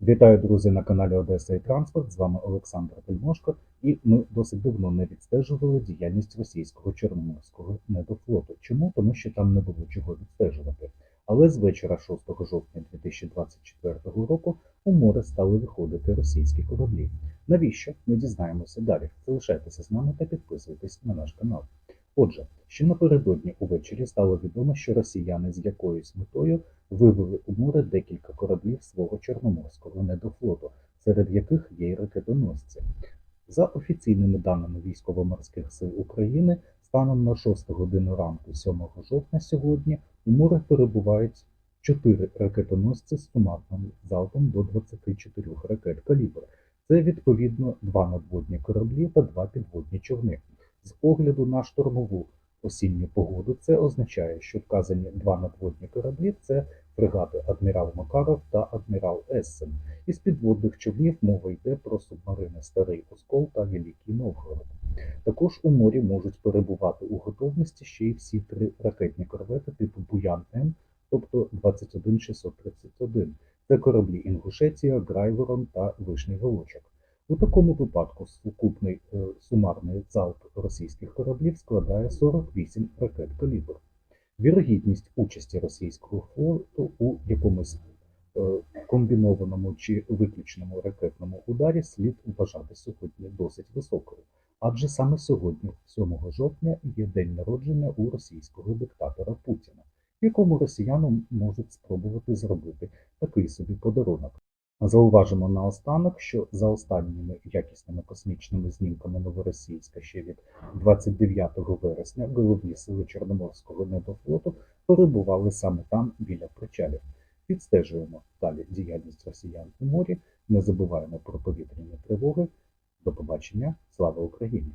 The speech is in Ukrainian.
Вітаю, друзі, на каналі Одеса і Транспорт. З вами Олександр Пельмошко, і ми досить давно не відстежували діяльність російського чорноморського недофлоту. Чому? Тому що там не було чого відстежувати. Але з вечора 6 жовтня 2024 року у море стали виходити російські кораблі. Навіщо? Ми дізнаємося далі. Залишайтеся з нами та підписуйтесь на наш канал. Отже, ще напередодні увечері стало відомо, що росіяни з якоюсь метою вивели у море декілька кораблів свого чорноморського недофлоту, серед яких є й ракетоносці. За офіційними даними військово-морських сил України, станом на 6 годину ранку 7 жовтня сьогодні у море перебувають чотири ракетоносці з сумарним залпом до 24 ракет калібр. Це відповідно два надводні кораблі та два підводні човни. З огляду на штормову осінню погоду, це означає, що вказані два надводні кораблі це фрегати Адмірал Макаров та Адмірал Ессен. Із підводних човнів мова йде про субмарини Старий Оскол та Великий Новгород. Також у морі можуть перебувати у готовності ще й всі три ракетні корвети типу Буян М, тобто 21631. Це кораблі Інгушетія, Грайворон та Вишній Волочок. У такому випадку сукупний е, сумарний залп російських кораблів складає 48 ракет калібр. Вірогідність участі російського флоту у якомусь е, комбінованому чи виключному ракетному ударі слід вважати сьогодні досить високою. Адже саме сьогодні, 7 жовтня, є день народження у російського диктатора Путіна, якому росіяни можуть спробувати зробити такий собі подарунок. Зауважимо наостанок, що за останніми якісними космічними знімками Новоросійська ще від 29 вересня головні сили Чорноморського недофлоту перебували саме там біля причалів. Відстежуємо далі діяльність росіян у морі, не забуваємо про повітряні тривоги. До побачення, слава Україні!